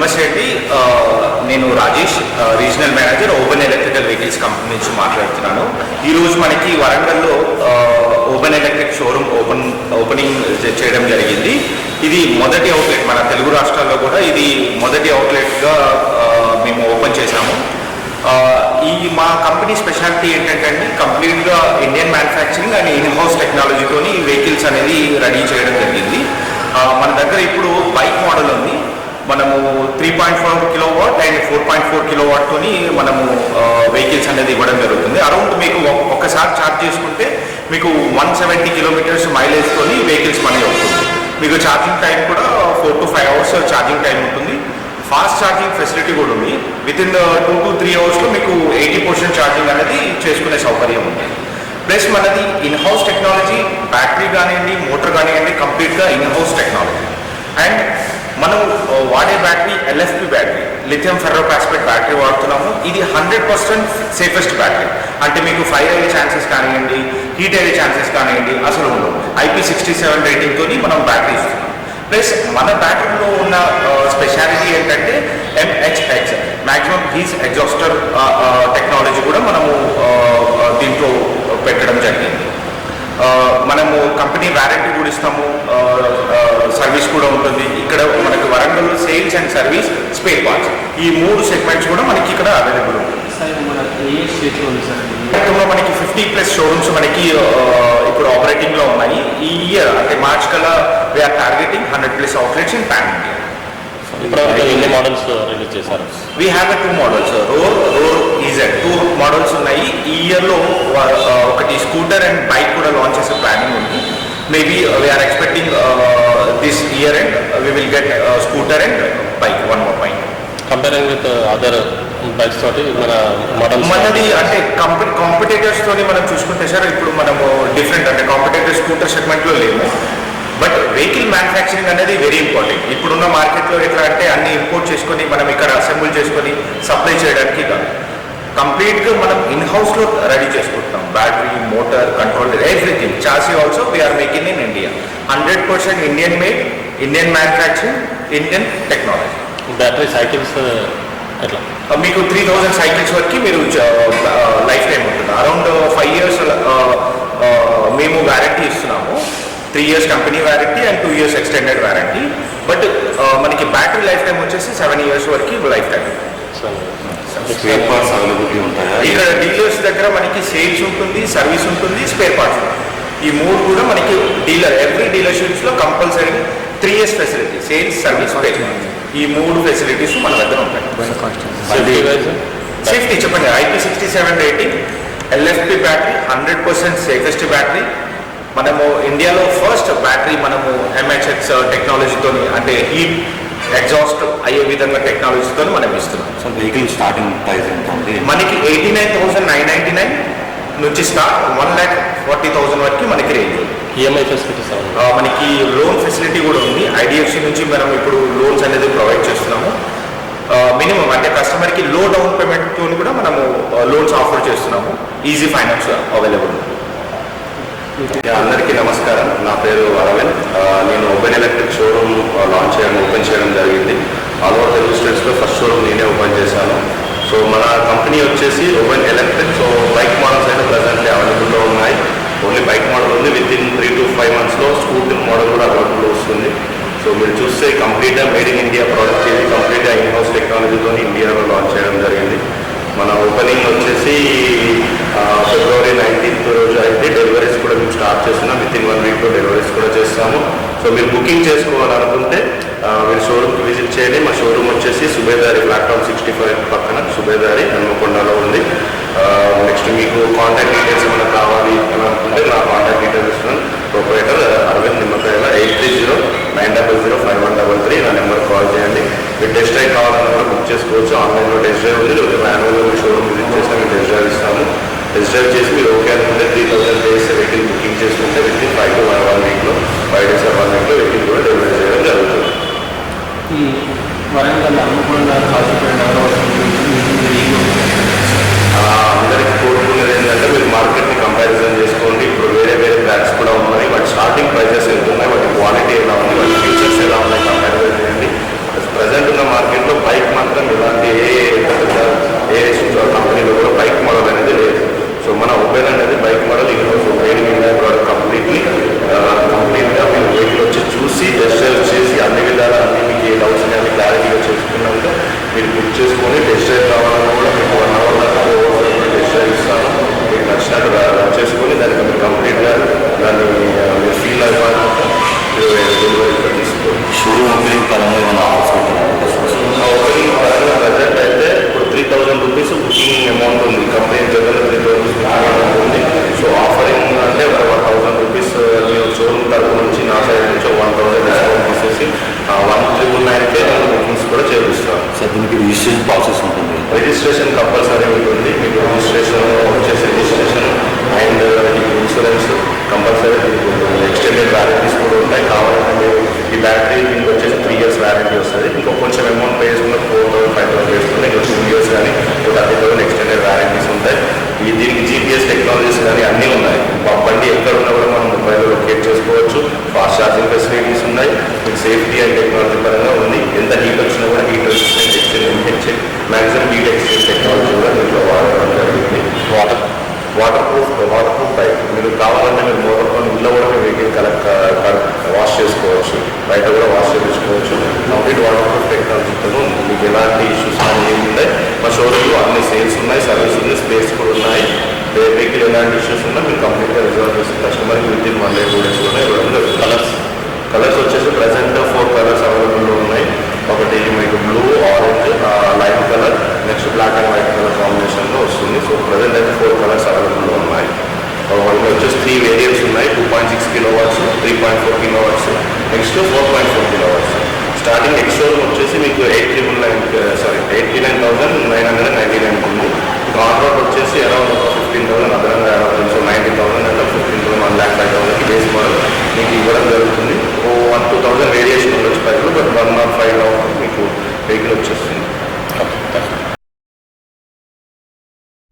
నమస్తే అండి నేను Rajesh regional manager Oben electrical vehicles company నుంచి మాట్లాడుతున్నాను. ఈరోజు మనకి వరంగల్లో Oben electric showroom open opening చేయడం జరిగింది. ఇది మొదటి అవుట్లెట్ మన తెలుగు రాష్ట్రాల్లో కూడా ఇది మొదటి అవుట్లెట్గా మేము ఓపెన్ చేశాము. ఈ మా కంపెనీ స్పెషాలిటీ ఏంటంటే అండి కంప్లీట్గా Indian manufacturing and in house టెక్నాలజీతోని ఈ వెహికల్స్ అనేది రెడీ చేయడం జరిగింది ఆ, మన దగ్గర ఇప్పుడు బైక్ మోడల్ ఉంది మనము three point four kilo watt and four point four kilo వాట్తోని మనము వెహికల్స్ అనేది ఇవ్వడం జరుగుతుంది. అరౌండ్ మీకు ఒ- ఒక్కసారి ఛార్జ్ చేసుకుంటే మీకు వన్ సెవెంటీ కిలోమీటర్స్ మైలేజ్తోని వెహికల్స్ మనీ అవుతుంది. మీకు ఛార్జింగ్ టైం కూడా four to five hours charging time ఉంటుంది. ఫాస్ట్ ఛార్జింగ్ ఫెసిలిటీ కూడా ఉంది. Within two to three అవర్స్లో మీకు ఎయిటీ పర్సెంట్ ఛార్జింగ్ అనేది చేసుకునే సౌకర్యం ఉంది. ప్లస్ మనది ఇన్ హౌస్ టెక్నాలజీ బ్యాటరీ కానివ్వండి మోటార్ కానివ్వండి కంప్లీట్గా ఇన్ హౌస్ టెక్నాలజీ అండ్ మనం uh, వాడే battery LFP battery lithium ferrophosphate battery వాడుతున్నాము. ఇది హండ్రెడ్ పర్సెంట్ సేఫెస్ట్ బ్యాటరీ. అంటే మీకు ఫైర్ అయ్యే ఛాన్సెస్ కానివ్వండి హీట్ అయ్యే ఛాన్సెస్ కానివ్వండి అసలు ఉండవు. ఐపీ సిక్స్టీ సెవెన్ రేటింగ్తో మనం బ్యాటరీ ఇస్తున్నాం. ప్లస్ మన బ్యాటరీలో ఉన్న uh, స్పెషాలిటీ ఏంటంటే MHH maximum heat exhauster technology కూడా మనము uh, దీంట్లో పెట్టడం జరిగింది. మనము కంపెనీ వారంటీ కూడా ఇస్తాము. సర్వీస్ కూడా ఉంటుంది. ఇక్కడ మనకి Warangal sales and service spare parts. ఈ మూడు సెగ్మెంట్స్ కూడా మనకి ఇక్కడ అవైలబుల్ ఉంటుంది మనకి ఫిఫ్టీ ప్లస్ షోరూమ్స్ మనకి ఇప్పుడు ఆపరేటింగ్లో ఉన్నాయి. ఈ ఇయర్ అంటే మార్చ్ కల్లా we're targeting hundred plus outlets in pan India ఎన్ని మోడల్స్ రిలీజ్ చేశారు? We have two models Rorr Rorr EZ two models ఉన్నాయి. ఈ ఇయర్లో ఒకటి స్కూటర్ అండ్ బైక్ కూడా లాంచ్ చేసే ప్లానింగ్ ఉంది. Maybe we're expecting this year and we will get scooter and bike one more bike comparing with other bikes తోటి మన models మనది అంటే కంపె కాంపిటేటర్స్ తోని మనం చూసుకుంటే సార్ ఇప్పుడు మనము డిఫరెంట్ అంటే కాంపిటేటర్ స్కూటర్ సెగ్మెంట్లో లేము. బట్ వెహికల్ మ్యానుఫ్యాక్చరింగ్ అనేది వెరీ ఇంపార్టెంట్ ఇప్పుడున్న మార్కెట్లో ఎట్లా అంటే అన్ని ఇంపోర్ట్ చేసుకొని మనం ఇక్కడ అసెంబుల్ చేసుకొని సప్లై చేయడానికి కాదు. కంప్లీట్గా మనం ఇన్ హౌస్లో రెడీ చేసుకుంటున్నాం. Battery motor control everything chassis also we're making in India hundred percent Indian made Indian manufacturing Indian technology battery cycles ఎట్లా? మీకు త్రీ థౌజండ్ సైకిల్స్ వరకు మీరు లైఫ్ టైం ఉంటుంది. అరౌండ్ ఫైవ్ ఇయర్స్ మేము వ్యారంటీ ఇస్తున్నాము. Three years company warranty and two years extended warranty but మనకి battery life time వచ్చేసి seven years వరకు life time spare parts availability ఉంటాయా? ఇక్కడ డీలర్స్ దగ్గర మనకి సేల్స్ ఉంటుంది సర్వీస్ ఉంటుంది స్పేర్ పార్ట్స్ ఈ మూడు కూడా మనకి dealer every డీలర్షిప్స్లో compulsory three years facility sales service spare ఈ మూడు ఫెసిలిటీస్ మన దగ్గర ఉంటాయి. సేఫ్టీ చెప్పండి IP sixty seven rating LFP battery hundred percent safest battery మనము ఇండియాలో ఫస్ట్ బ్యాటరీ మనము ఎంహెచ్ఎక్స్ టెక్నాలజీతో అంటే హీట్ ఎగ్జాస్ట్ అయ్యే విధంగా టెక్నాలజీతో మనం ఇస్తున్నాం. సో వెహికల్ స్టార్టింగ్ ప్రైస్ ఎంత ఉంది? మనకి eighty nine thousand nine ninety nine నుంచి start one lakh forty thousand వరకు మనకి రేంజ్ ఈఎంఐ ఫెసిలిటీస్ ఆ, మనకి లోన్ ఫెసిలిటీ కూడా ఉంది. ఐడిఎఫ్సి నుంచి మనం ఇప్పుడు లోన్స్ అనేది ప్రొవైడ్ చేస్తున్నాము. మినిమం అంటే కస్టమర్కి లో డౌన్ పేమెంట్తో కూడా మనము లోన్స్ ఆఫర్ చేస్తున్నాము. ఈజీ ఫైనాన్స్ అవైలబుల్ అందరికీ నమస్కారం నా పేరు అరవింద్ ఆ, నేను ఓపెన్ ఎలక్ట్రిక్ షోరూమ్ లాంచ్ చేయడం ఓపెన్ చేయడం జరిగింది ఆల్ ఓవర్ తెలుగు స్టేట్స్లో ఫస్ట్ షోరూమ్ నేనే ఓపెన్ చేశాను సో మన కంపెనీ వచ్చేసి Oben electric so bike models అయితే ప్రజెంట్లీ అవైలబుల్లో ఉన్నాయి. ఓన్లీ బైక్ మోడల్ ఉంది. Within three to five మంత్స్లో స్కూటర్ మోడల్ కూడా అవైలబుల్ వస్తుంది. సో మీరు చూస్తే కంప్లీట్గా మేడ్ ఇన్ ఇండియా ప్రోడక్ట్ ఇది. కంప్లీట్గా ఇన్హౌస్ టెక్నాలజీతో ఇండియాలో లాంచ్ చేయడం జరిగింది. మన ఓపెనింగ్ వచ్చేసి ఫిబ్రవరి నైన్టీన్త్ రోజు అయితే డెలివరీస్ కూడా మేము స్టార్ట్ చేస్తున్నాం. విత్ ఇన్ వన్ వీక్లో డెలివరీస్ కూడా చేస్తాము. సో మీరు బుకింగ్ చేసుకోవాలనుకుంటే షోరూమ్కి విజిట్ చేయండి. మా షోరూమ్ వచ్చేసి సుబేదారి ప్లాట్ఫామ్ సిక్స్టీ ఫైవ్ పక్కన సుబేదారి హన్మకొండలో ఉంది. నెక్స్ట్ మీకు కాంటాక్ట్ డీటెయిల్స్ ఏమైనా కావాలి అని అనుకుంటే నా కాంటాక్ట్ డీటెయిల్స్ ఇస్తున్నాను. Proprietor Aravind Nimmakayala eight three zero nine double zero five one double three నా నెంబర్ కాల్ చేయండి. మీరు టెస్ట్ డ్రైవ్ కావాలన్నా కూడా బుక్ చేసుకోవచ్చు. ఆన్లైన్లో టెస్ట్ డ్రైవ్ ఉంది. లేకపోతే మాన్యువల్గా మీ షోరూమ్ విజిట్ చేస్తే మేము టెస్ట్ డ్రైవ్ ఇస్తాము. టెస్ట్ డ్రైవ్ చేసి మీరు ఓకే అనుకుంటే three thousand days vehicle booking చేసుకుంటే within five to one one వీక్లో ఫైవ్ డేస్ వన్ వీక్లో వెహికల్ కూడా డెలివరీ చేయడం జరుగుతుంది. ఈ వరంగల్ హన్మకొండ కాజీపేట ఆ, దీనికి రిజిస్ట్రేషన్ ప్రాసెస్ ఉంటుంది. రిజిస్ట్రేషన్ కంపల్సరీ ఉంటుంది. మీకు రిజిస్ట్రేషన్ వచ్చేసి registration and insurance compulsory extended warranties కూడా ఉంటాయి. కావాలంటే ఈ బ్యాటరీ దీనికి వచ్చేసి త్రీ ఇయర్స్ వ్యారంటీ వస్తుంది. ఇంకో కొంచెం అమౌంట్ పే చేసుకున్న ఫోర్ థౌసండ్ ఫైవ్ థౌసండ్ వేసుకున్న ఇంకో టూ ఇయర్స్ కానీ ఒక థర్టీ థౌసండ్ ఎక్స్టెండెడ్ వ్యారంటీస్ ఉంటాయి. ఈ దీనికి జీపీఎస్ టెక్నాలజీస్ కానీ అన్నీ ఉన్నాయి. బండి ఎక్కడ ఉన్నా కూడా మనం మొబైల్లో లొకేట్ చేసుకోవచ్చు. ఫాస్ట్ ఛార్జింగ్ ఫెసిలిటీస్ ఉన్నాయి. సేఫ్టీ అండ్ టెక్నాలజీ పరంగా ఉంది. ఎంత హీట్ వచ్చినా కూడా heat resistant exchange extend maximum heat exchange technology కూడా దీంట్లో వాడడం జరిగింది. Water waterproof waterproof bike మీరు కావాలంటే మీరు మోటార్తో ఇంట్లో కూడా మీ వెహికల్ కలెక్ట్ వాష్ చేసుకోవచ్చు. బయట కూడా వాష్ చేయించుకోవచ్చు. కంప్లీట్ వాటర్ ప్రూఫ్ టెక్నాలజీతో మీకు ఎలాంటి ఇష్యూస్ కానీ ఉంటాయి మా షోరూమ్లో అన్ని సేల్స్ ఉన్నాయి సర్వీస్ ఉంది స్పేస్ కూడా ఉన్నాయి. వెహికల్ ఎలాంటి ఇష్యూస్ ఉన్నా మీరు కంప్లీట్గా రిజర్వ్ చేసి కస్టమర్కి within one day two డేస్లోనే ఇవ్వడం జరుగుతుంది. కలర్స్ కలర్స్ వచ్చేసి ప్రజెంట్ ఫోర్ కలర్స్ అవైలబుల్లో ఉన్నాయి ఒకటి మీకు blue orange light colour next black and white colour కాంబినేషన్లో వస్తుంది. సో ప్రజెంట్ అయితే ఫోర్ కలర్స్ అవైలబుల్లో ఉన్నాయి. వాళ్ళకి వచ్చేసి త్రీ వేరియంట్స్ ఉన్నాయి. Two point six kilo watts three point four kilo watts next four point four kilo watts starting ex store వచ్చేసి మీకు eight triple nine sorry eighty nine thousand nine hundred ninety nine ఉంది. On వచ్చేసి around ఒక fifteen thousand other